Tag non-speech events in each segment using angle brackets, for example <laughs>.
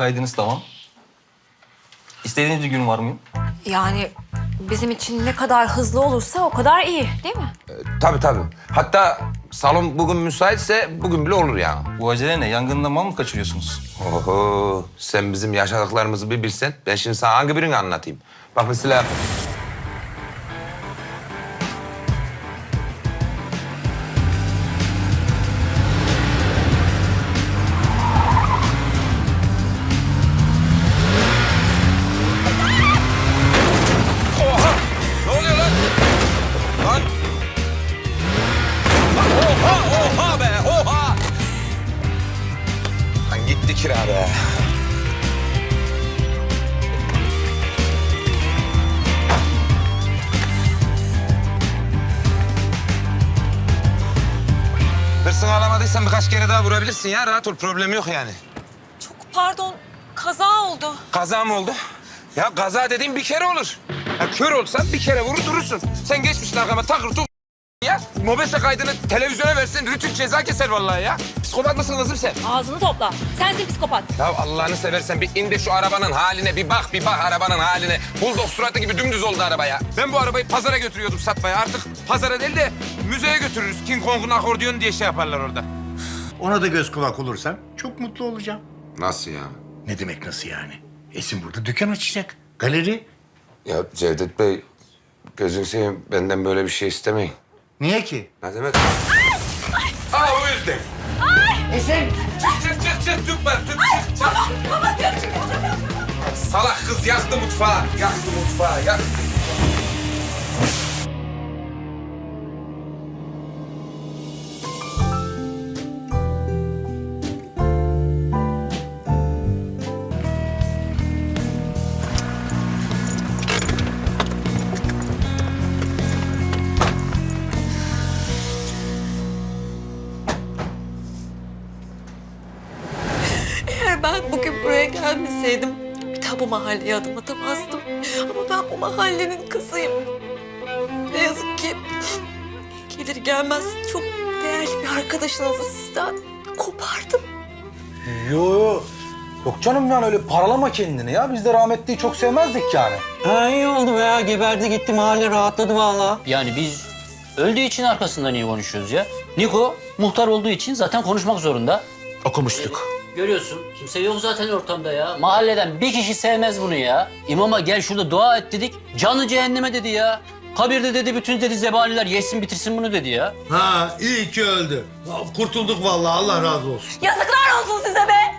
Kaydınız tamam. İstediğiniz bir gün var mıyım? Yani bizim için ne kadar hızlı olursa o kadar iyi değil mi? Tabii tabii. Hatta salon bugün müsaitse bugün bile olur ya. Bu acele ne? Yangından mal mı kaçırıyorsunuz? Oho, sen bizim yaşadıklarımızı bir bilsen. Ben şimdi sana hangi birini anlatayım? Bak mesela... birkaç kere daha vurabilirsin ya. Rahat ol, problem yok yani. Çok pardon kaza oldu. Kaza mı oldu? Ya kaza dediğin bir kere olur. Ya kör olsan bir kere vurur durursun. Sen geçmişsin arkama takır tuk ya. Mobese kaydını televizyona versin, rütük ceza keser vallahi ya. Psikopat mısın kızım sen? Ağzını topla. Sensin psikopat. Ya Allah'ını seversen bir in de şu arabanın haline bir bak bir bak arabanın haline. Bulldog suratı gibi dümdüz oldu araba ya. Ben bu arabayı pazara götürüyordum satmaya. Artık pazara değil de müzeye götürürüz. King Kong'un akordiyonu diye şey yaparlar orada. Ona da göz kulak olursan çok mutlu olacağım. Nasıl ya? Ne demek nasıl yani? Esin burada dükkan açacak. Galeri. Ya Cevdet Bey gözünü seveyim benden böyle bir şey istemeyin. Niye ki? Ne demek? Aa o yüzden. Esin! Çık çık çık çık tüp var tüp çık çık. Salak kız yaktı mutfağı. Yaktı mutfağı yaktı. Eğer ben bugün buraya gelmeseydim bir daha bu mahalleye adım atamazdım. Ama ben bu mahallenin kızıyım. Ne yazık ki gelir gelmez çok değerli bir arkadaşınızı sizden kopardım. Yo yo. Yok canım yani öyle paralama kendini ya. Biz de rahmetliyi çok sevmezdik yani. Ha iyi oldu ya. Geberdi gitti mahalle rahatladı vallahi. Yani biz öldüğü için arkasından iyi konuşuyoruz ya. Niko muhtar olduğu için zaten konuşmak zorunda. Okumuştuk. Görüyorsun kimse yok zaten ortamda ya. Mahalleden bir kişi sevmez bunu ya. İmama gel şurada dua et dedik. Canı cehenneme dedi ya. Kabirde dedi bütün dedi zebaniler yesin bitirsin bunu dedi ya. Ha iyi ki öldü. Kurtulduk vallahi Allah razı olsun. Yazıklar olsun size be!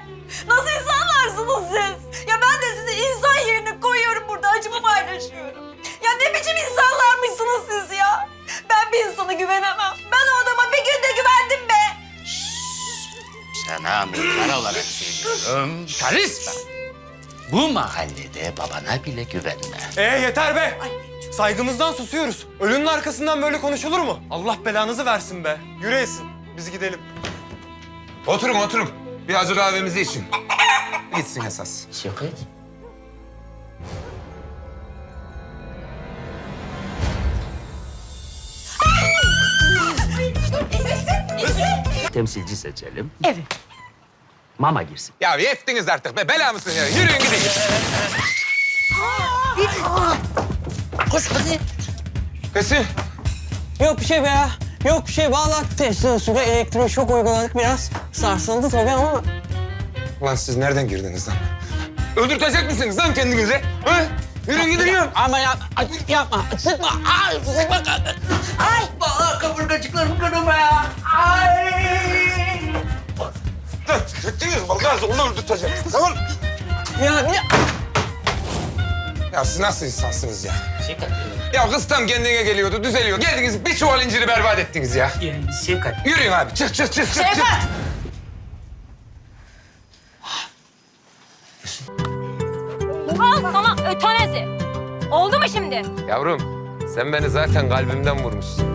Nasıl insanlarsınız siz? Ya ben de sizi insan yerine koyuyorum burada acımı paylaşıyorum. Ya ne biçim insanlarmışsınız siz ya? Ben bir insana güvenemem. Ben o Sana muhtar olarak söylüyorum. Karışma. Bu mahallede babana bile güvenme. Ee yeter be. Saygımızdan susuyoruz. Ölünün arkasından böyle konuşulur mu? Allah belanızı versin be. Yürü Esin. Biz gidelim. Oturun oturun. Bir acı kahvemizi için. Gitsin esas. Şevket. Temsilci seçelim. Evet. Mama girsin. Ya yettiniz artık be. Bela mısın ya? Yürüyün gidin. Koş hadi. Kesin. Yok bir şey be ya. Yok bir şey. Vallahi testin üstüne elektroşok uyguladık biraz. Sarsıldı tabii ama Lan siz nereden girdiniz lan? Öldürtecek misiniz lan kendinizi? Ha? Yürüyün gidin ya. ama ya, ay, yapma. Sıkma. Ay, sıkma. Ay. Kaburgacıklarım kırılma ya. Ay. Gittiniz Balgaz onu öldürteceğim. Tamam. Ya, ya. Ya siz nasıl insansınız ya? Şevket. Ya kız tam kendine geliyordu, düzeliyor. Geldiniz bir çuval inciri berbat ettiniz ya. Şevket. Yürüyün abi. Çık çık çık çık. çık. Al sana ötanezi. Oldu mu şimdi? Yavrum sen beni zaten kalbimden vurmuşsun.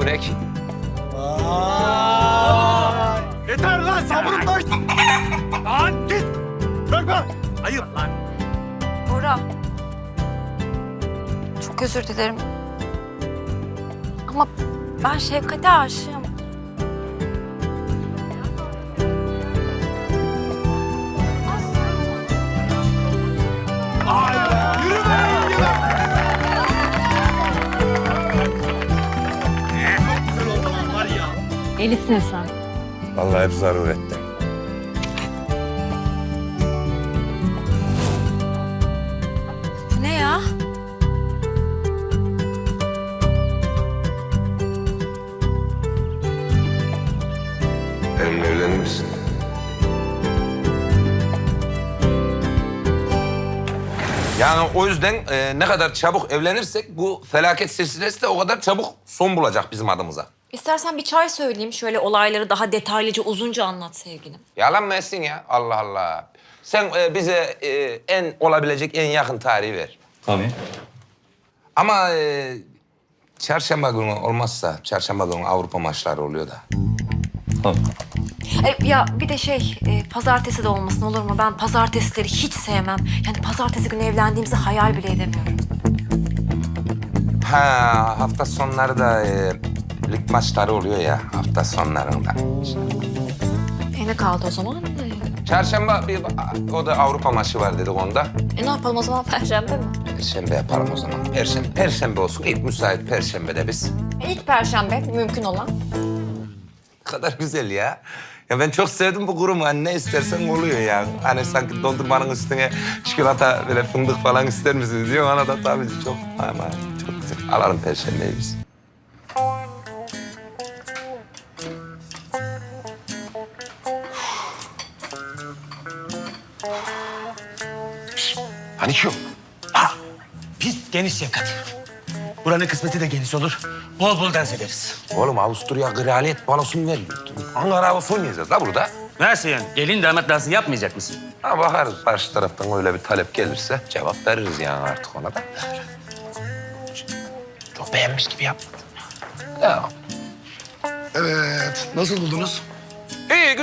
Bu ne ki? Yeter lan sabrım taştı. lan git. Bırak lan. Hayır lan. Bora. Çok özür dilerim. Ama ben Şevkat'e aşığım. Delisin sen. Vallahi hep zaruretten. Ne ya? Benimle evlenir misin? Yani o yüzden e, ne kadar çabuk evlenirsek bu felaket silsilesi de o kadar çabuk son bulacak bizim adımıza. İstersen bir çay söyleyeyim. Şöyle olayları daha detaylıca, uzunca anlat sevgilim. Yalan mı etsin ya? Allah Allah. Sen e, bize e, en olabilecek en yakın tarihi ver. Tabii. Ama e, çarşamba günü olmazsa çarşamba günü Avrupa maçları oluyor da. Tabii. E, ya bir de şey, e, pazartesi de olmasın olur mu? Ben pazartesileri hiç sevmem. Yani pazartesi günü evlendiğimizi hayal bile edemiyorum. Ha hafta sonları da e, lig maçları oluyor ya hafta sonlarında. E ne kaldı o zaman? Çarşamba bir o da Avrupa maçı var dedik onda. E ne yapalım o zaman Perşembe mi? Perşembe yapalım o zaman. Perşembe, perşembe olsun. İlk müsait perşembede biz. E, ilk Perşembe mümkün olan. Ne kadar güzel ya. Ya ben çok sevdim bu kurumu. Hani ne istersen oluyor ya. Hani sanki dondurmanın üstüne çikolata böyle fındık falan ister misiniz diyor. Ona da tabii çok ama çok güzel. Alalım perşembeyi biz. Hani şu? Ha, biz geniş Şevkat. Buranın kısmeti de geniş olur. Bol bol dans ederiz. Oğlum Avusturya kraliyet balosunu veriyor. Ankara havası oynayacağız la burada. Nasıl yani? Gelin damat dansı yapmayacak mısın? Ha bakarız karşı taraftan öyle bir talep gelirse cevap veririz yani artık ona da. Çok beğenmiş gibi yapma. Ya. Evet. Nasıl buldunuz?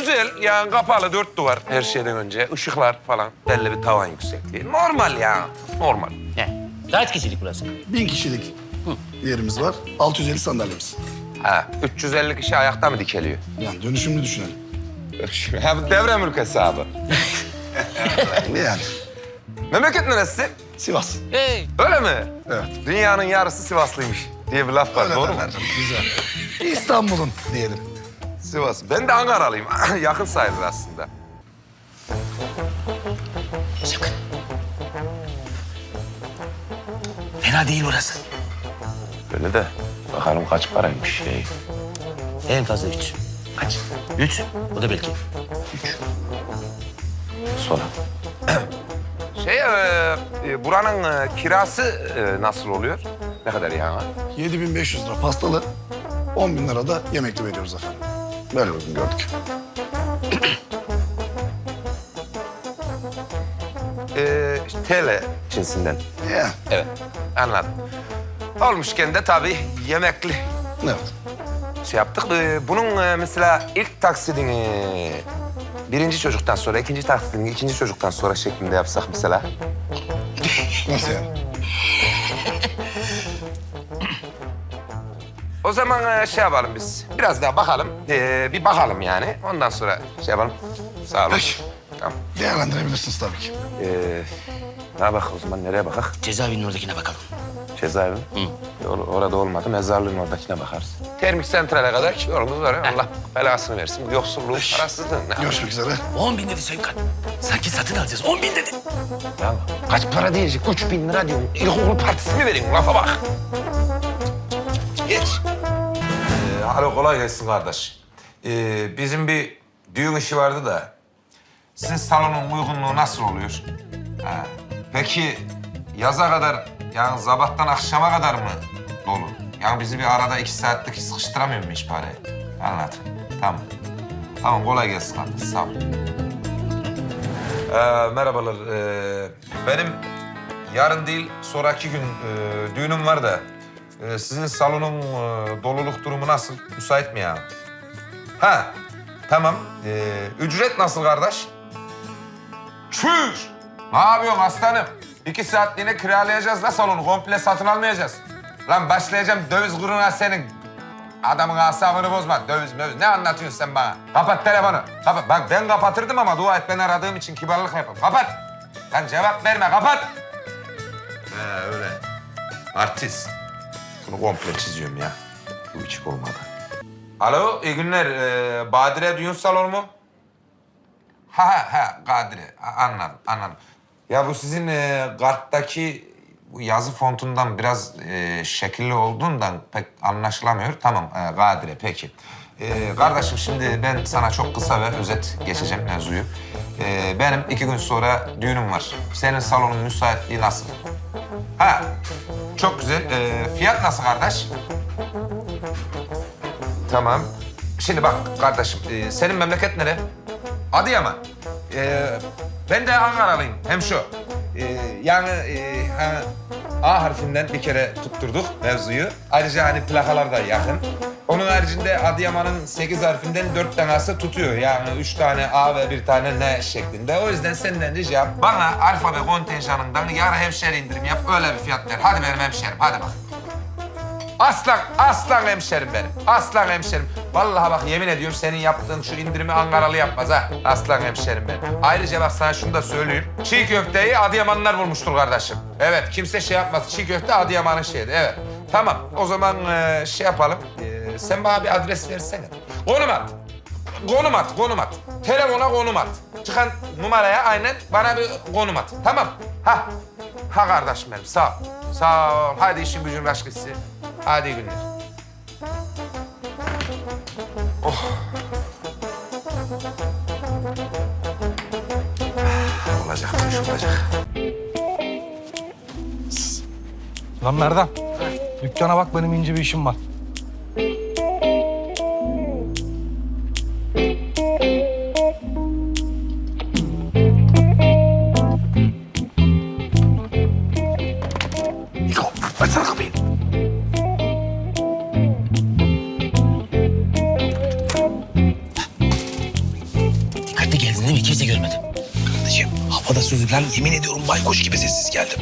Güzel yani kapalı dört duvar her şeyden önce ışıklar falan belli bir tavan yüksekliği normal ya normal. He. Kaç kişilik burası? Bin kişilik yerimiz var. 650 sandalyemiz. Ha 350 kişi ayakta mı dikeliyor? Yani dönüşümlü düşünelim. ha bu devre mülk hesabı. Ne <laughs> yani? Memleket neresi? Sivas. Hey. Öyle mi? Evet. Dünyanın yarısı Sivaslıymış diye bir laf var Öyle doğru mu? derler. Güzel. İstanbul'un diyelim. Sivas. Ben de Ankaralıyım. <clears throat> Yakın sayılır aslında. Şevkat. Fena değil orası. Öyle de bakalım kaç paraymış şey. En fazla üç. Kaç? Üç. O da belki. Sonra. <clears throat> şey, e, e, buranın e, kirası e, nasıl oluyor? Ne kadar yani? 7500 lira pastalı. 10 bin lira da yemekli veriyoruz efendim. Böyle uygun gördük. E, işte TL cinsinden. Ya. Evet, anladım. Olmuşken de tabii yemekli Evet. şey yaptık. E, bunun e, mesela ilk taksidini birinci çocuktan sonra, ikinci taksidini ikinci çocuktan sonra şeklinde yapsak mesela. <laughs> Nasıl yani? O zaman e, şey yapalım biz. Biraz daha bakalım. E, bir bakalım yani. Ondan sonra şey yapalım. Sağ olun. Peki. Tamam. Değerlendirebilirsiniz tabii ki. Ee, ne bak o zaman nereye bakak? Cezaevinin oradakine bakalım. Cezaevi. Hı. orada olmadı mezarlığın oradakine bakarız. Termik santrale kadar yolumuz var. Allah belasını versin. Yoksulluğun, parasızlığın. Ne Görüşmek üzere. On bin dedi Şevkat. Sanki satın alacağız. On bin dedi. Ya kaç para diyecek? Üç bin lira diyorum. İlkokul partisi mi vereyim? Lafa bak. Geç. Ee, alo kolay gelsin kardeş. Ee, bizim bir düğün işi vardı da. Sizin salonun uygunluğu nasıl oluyor? Ha. Peki yaza kadar yani sabahtan akşama kadar mı dolu? Yani bizi bir arada iki saatlik sıkıştıramıyor mu hiç parayı? Anladım. Tamam. Tamam kolay gelsin kardeş. Sağ ol. Ee, merhabalar. Ee, benim yarın değil sonraki gün e, düğünüm var da e, sizin salonun e, doluluk durumu nasıl? Müsait mi ya? Ha tamam. Ee, ücret nasıl kardeş? Çüş! Ne yapıyorsun aslanım? İki saatliğine kiralayacağız la salonu. Komple satın almayacağız. Lan başlayacağım döviz kuruna senin. Adamın asabını bozma. Döviz möviz. Ne anlatıyorsun sen bana? Kapat telefonu. Kapat. Bak ben kapatırdım ama dua et ben aradığım için kibarlık yapıyorum. Kapat. Lan cevap verme. Kapat. He öyle. Artist. Bunu komple çiziyorum ya. Bu hiç olmadı. Alo, iyi günler. Ee, Badire Düğün Salonu mu? Ha ha ha, Kadire. A- Anladım, anladım. Ya bu sizin e, karttaki bu yazı fontundan biraz e, şekilli olduğundan pek anlaşılamıyor. Tamam, e, Kadire peki. E, kardeşim şimdi ben sana çok kısa ve özet geçeceğim mevzuyu. E, benim iki gün sonra düğünüm var. Senin salonun müsaitliği nasıl? Ha, çok güzel. E, fiyat nasıl kardeş? Tamam. Şimdi bak kardeşim, e, senin memleket nere? Adıyaman. E, ben de Ankaralıyım, hem şu. E, yani e, ha, A harfinden bir kere tutturduk mevzuyu. Ayrıca hani plakalar da yakın. Onun haricinde Adıyaman'ın sekiz harfinden dört tanesi tutuyor. Yani üç tane A ve bir tane N şeklinde. O yüzden senden ricam bana alfabe kontenjanından yarı hemşeri indirim yap. Öyle bir fiyat ver. Hadi benim hemşerim, hadi bak. Aslan, aslan hemşerim benim. Aslan hemşerim. Vallahi bak yemin ediyorum senin yaptığın şu indirimi Ankaralı yapmaz ha. Aslan hemşerim benim. Ayrıca bak sana şunu da söyleyeyim. Çiğ köfteyi Adıyamanlılar bulmuştur kardeşim. Evet, kimse şey yapmaz. Çiğ köfte Adıyaman'ın şeydi. Evet. Tamam, o zaman e, şey yapalım. E, sen bana bir adres versene. Konum at. Konum at, konum at. Telefona konum at. Çıkan numaraya aynen bana bir konum at. Tamam. Ha. Ha kardeşim benim, sağ ol. Sağ ol. Hadi işin gücün rast. Hadi günler. Oh. Olacak bu iş olacak. Lan Merdan. Dükkana bak benim ince bir işim var. Süzülen yemin ediyorum baykuş gibi sessiz geldim.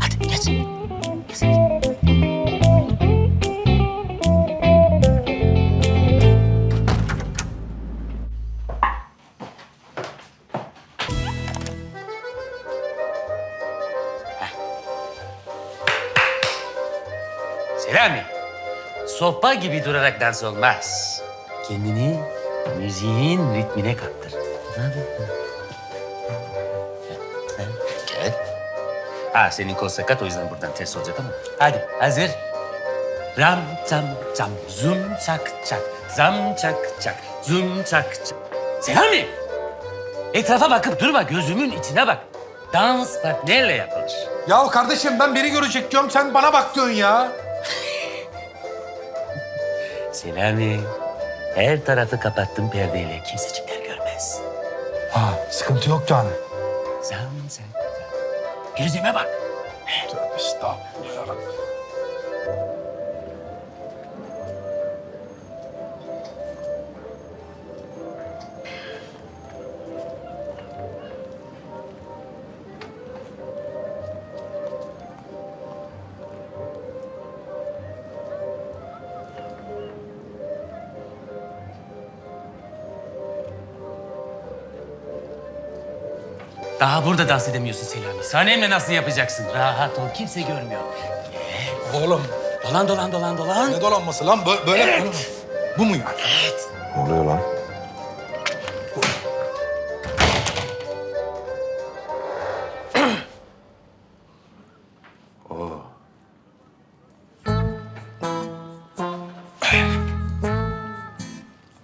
Hadi geç. Selami. Sopa gibi durarak dans olmaz. Kendini müziğin ritmine kaptır. Gel. Ha senin kol sakat o yüzden buradan ters olacak ama. Hadi hazır. Ram tam tam zum çak çak zam çak çak zum çak çak. Selami. Etrafa bakıp durma gözümün içine bak. Dans partnerle yapılır. Ya kardeşim ben biri görecek diyorum sen bana bak diyorsun ya. <laughs> Selami. Her tarafı kapattım perdeyle. Kimsecikler görmez. Ha sıkıntı yok yani. Sen sen. Gözüme bak. Tövbe estağfurullah Daha burada dans edemiyorsun Selami. Sahnemle nasıl yapacaksın? Rahat ol. Kimse görmüyor. Oğlum Dolan dolan dolan dolan. ne dolanması lan böyle, böyle Bu mu yani? Ne oluyor lan?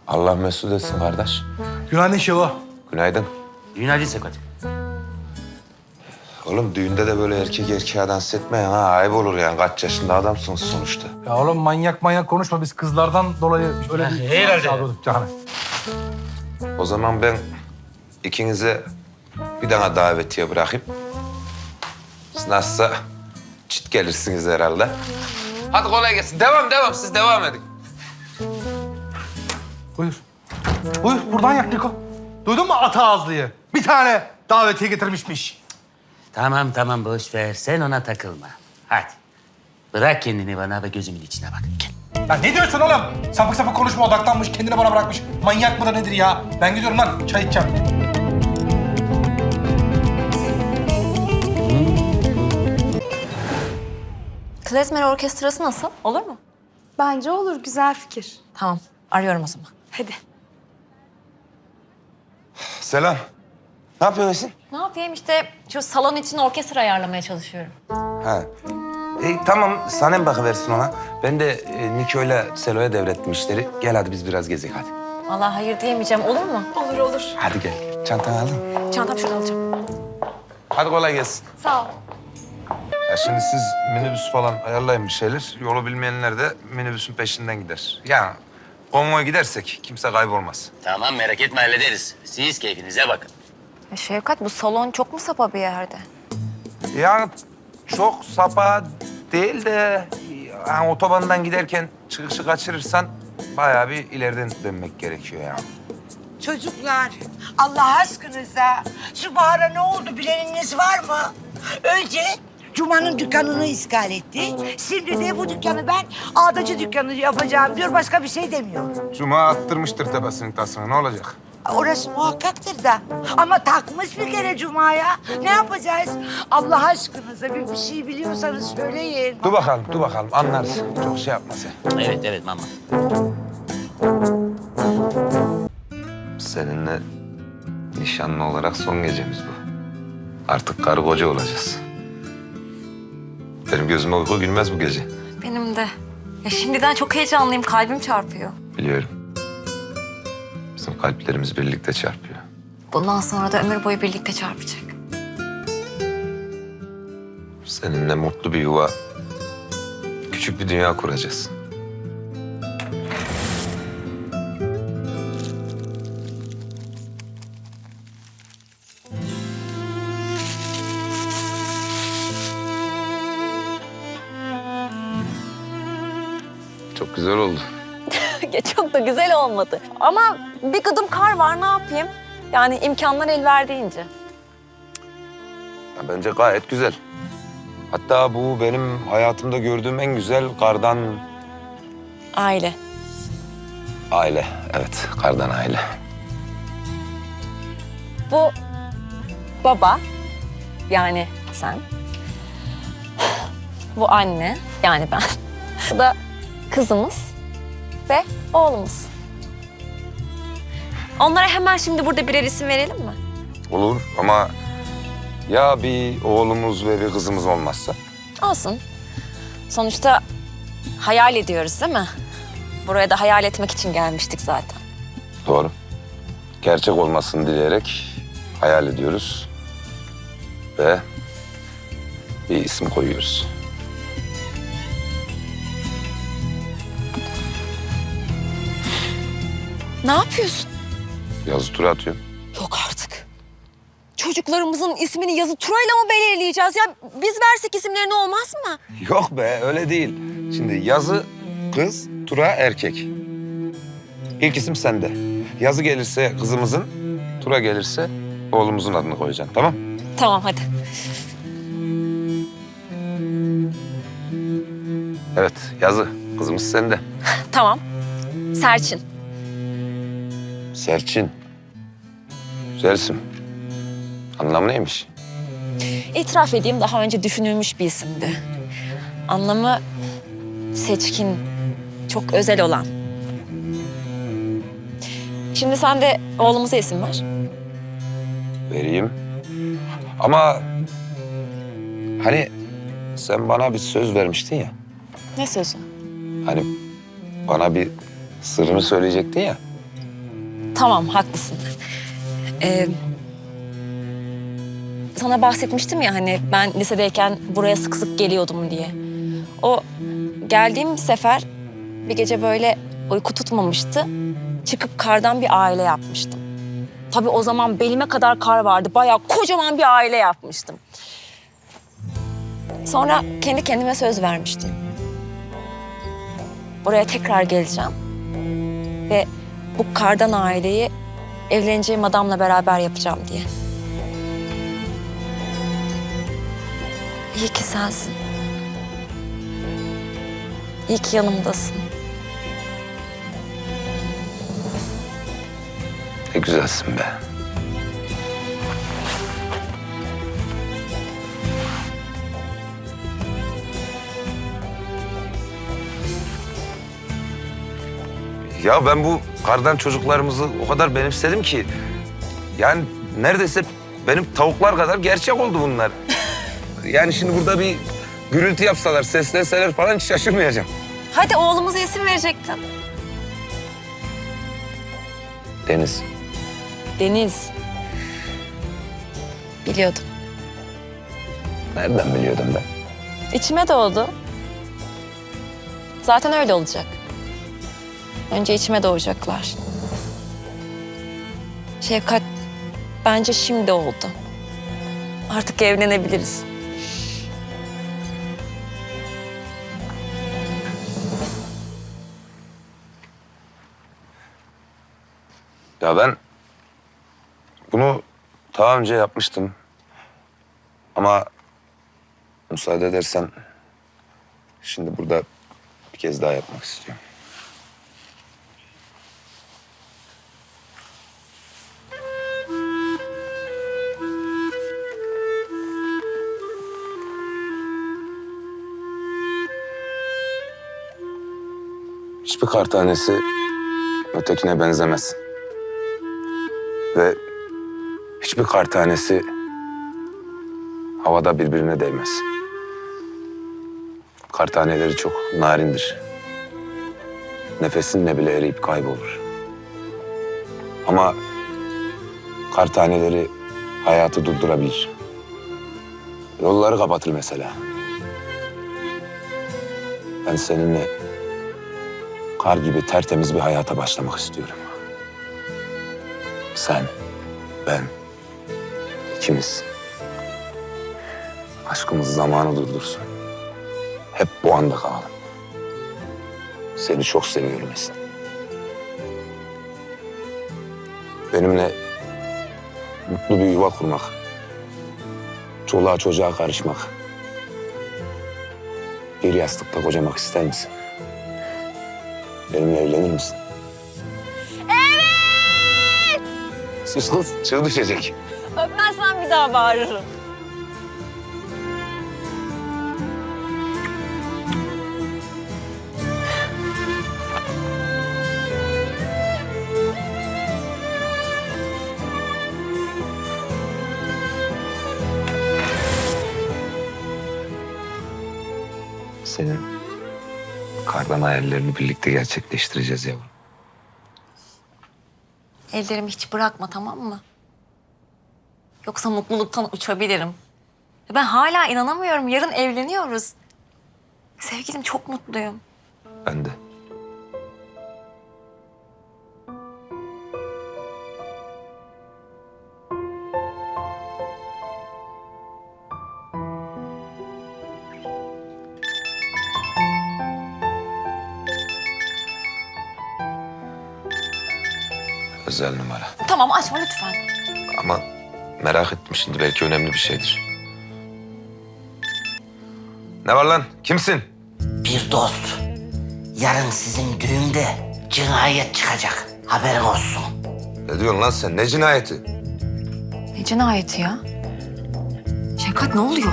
Allah mesut etsin kardeş. Günaydın Şevo. Günaydın. Günaydın Sekat. Oğlum düğünde de böyle erkek erkeğe dans etmeyin ha. Ayıp olur yani. Kaç yaşında adamsınız sonuçta. Ya oğlum manyak manyak konuşma biz kızlardan dolayı öyle bir herhalde. canı. O zaman ben ikinize bir tane davetiye bırakayım. Siz nasılsa çit gelirsiniz herhalde. Hadi kolay gelsin. Devam devam. Siz devam edin. Buyur. Buyur buradan yak Niko. Duydun mu ata ağızlıyı? Bir tane davetiye getirmişmiş. Tamam tamam boş ver. Sen ona takılma. Hadi. Bırak kendini bana ve gözümün içine bak. Gel. Ya ne diyorsun oğlum? Sapık sapık konuşma odaklanmış kendini bana bırakmış. Manyak mıdır nedir ya? Ben gidiyorum lan çay içeceğim. Klezmer orkestrası nasıl? Olur mu? Bence olur. Güzel fikir. Tamam arıyorum o zaman. Hadi. Selam. Ne yapıyorsun? Ne yapayım işte şu salon için orkestra ayarlamaya çalışıyorum. Ha. E, tamam Sanem bakıversin ona. Ben de e, Niko'yla Selo'ya devrettim işleri. Gel hadi biz biraz gezek hadi. Vallahi hayır diyemeyeceğim olur mu? Olur olur. Hadi gel. Çantanı aldın mı? Çantam şurada alacağım. Hadi kolay gelsin. Sağ ol. Ya şimdi siz minibüs falan ayarlayın bir şeyler. Yolu bilmeyenler de minibüsün peşinden gider. Yani konvoy gidersek kimse kaybolmaz. Tamam merak etme hallederiz. Siz keyfinize bakın. Şevkat bu salon çok mu sapa bir yerde? Yani çok sapa değil de yani otobandan giderken çıkışı kaçırırsan bayağı bir ileriden dönmek gerekiyor yani. Çocuklar, Allah aşkınıza şu Bahar'a ne oldu bileniniz var mı? Önce Cuma'nın dükkanını işgal etti. Şimdi de bu dükkanı ben ağdacı dükkanı yapacağım diyor. Başka bir şey demiyor. Cuma attırmıştır tepesinin tasını ne olacak? Orası muhakkaktır da. Ama takmış bir kere Cuma'ya. Ne yapacağız? Allah aşkınıza bir, bir şey biliyorsanız söyleyin. Dur bakalım, dur bakalım anlarız. Çok şey yapma sen. Evet evet mama. Seninle nişanlı olarak son gecemiz bu. Artık karı koca olacağız. Benim gözüme uyku gülmez bu gece. Benim de. Ya şimdiden çok heyecanlıyım kalbim çarpıyor. Biliyorum. Bizim kalplerimiz birlikte çarpıyor. Bundan sonra da ömür boyu birlikte çarpacak. Seninle mutlu bir yuva, küçük bir dünya kuracağız. Da güzel olmadı. Ama bir gıdım kar var ne yapayım? Yani imkanlar el verdiğince. Ya bence gayet güzel. Hatta bu benim hayatımda gördüğüm en güzel kardan Aile. aile. Evet, kardan aile. Bu baba yani sen. Bu anne yani ben. Bu da kızımız ve oğlumuz. Onlara hemen şimdi burada birer isim verelim mi? Olur ama ya bir oğlumuz ve bir kızımız olmazsa? Olsun. Sonuçta hayal ediyoruz değil mi? Buraya da hayal etmek için gelmiştik zaten. Doğru. Gerçek olmasını dileyerek hayal ediyoruz. Ve bir isim koyuyoruz. Ne yapıyorsun? Yazı tura atıyorum. Yok artık. Çocuklarımızın ismini yazı turayla mı belirleyeceğiz ya? Biz versek isimlerini olmaz mı? Yok be öyle değil. Şimdi yazı kız, tura erkek. İlk isim sende. Yazı gelirse kızımızın, tura gelirse oğlumuzun adını koyacaksın tamam? Tamam hadi. Evet yazı. Kızımız sende. Tamam. Serçin. Serçin. Güzel isim. Anlamı neymiş? İtiraf edeyim daha önce düşünülmüş bir isimdi. Anlamı seçkin, çok özel olan. Şimdi sen de oğlumuza isim ver. Vereyim. Ama hani sen bana bir söz vermiştin ya. Ne sözü? Hani bana bir sırrını söyleyecektin ya. Tamam, haklısın. Ee, sana bahsetmiştim ya hani ben lisedeyken buraya sık sık geliyordum diye. O geldiğim sefer bir gece böyle uyku tutmamıştı. Çıkıp kardan bir aile yapmıştım. Tabii o zaman belime kadar kar vardı. Bayağı kocaman bir aile yapmıştım. Sonra kendi kendime söz vermiştim. Buraya tekrar geleceğim. Ve bu kardan aileyi evleneceğim adamla beraber yapacağım diye. İyi ki sensin. İyi ki yanımdasın. Ne güzelsin be. Ya ben bu kardan çocuklarımızı o kadar benimsedim ki... Yani neredeyse benim tavuklar kadar gerçek oldu bunlar. <laughs> Yani şimdi burada bir gürültü yapsalar, seslenseler falan hiç şaşırmayacağım. Hadi oğlumuza isim verecektin. Deniz. Deniz. Biliyordum. Nereden biliyordum ben? İçime doğdu. Zaten öyle olacak. Önce içime doğacaklar. Şefkat bence şimdi oldu. Artık evlenebiliriz. Ya ben bunu daha önce yapmıştım. Ama müsaade edersen şimdi burada bir kez daha yapmak istiyorum. Kar tanesi ötekine benzemez. Ve hiçbir kar tanesi havada birbirine değmez. Kar taneleri çok narindir. Nefesinle bile eriyip kaybolur. Ama kar taneleri hayatı durdurabilir. Yolları kapatır mesela. Ben seninle kar gibi tertemiz bir hayata başlamak istiyorum. Sen, ben, ikimiz. Aşkımız zamanı durdursun. Hep bu anda kalalım. Seni çok seviyorum Esin. Benimle mutlu bir yuva kurmak. Çoluğa çocuğa karışmak. Bir yastıkta kocamak ister misin? Benimle evlenir misin? Evet! Sus kız, çığ düşecek. Öpmezsen bir daha bağırırım. Senin kardan hayallerini birlikte gerçekleştireceğiz yavrum. Ellerimi hiç bırakma tamam mı? Yoksa mutluluktan uçabilirim. Ben hala inanamıyorum. Yarın evleniyoruz. Sevgilim çok mutluyum. Ben de. Özel numara. Tamam açma lütfen. Ama merak ettim şimdi belki önemli bir şeydir. Ne var lan? Kimsin? Bir dost. Yarın sizin düğünde cinayet çıkacak. Haberin olsun. Ne diyorsun lan sen? Ne cinayeti? Ne cinayeti ya? Şefkat ne oluyor?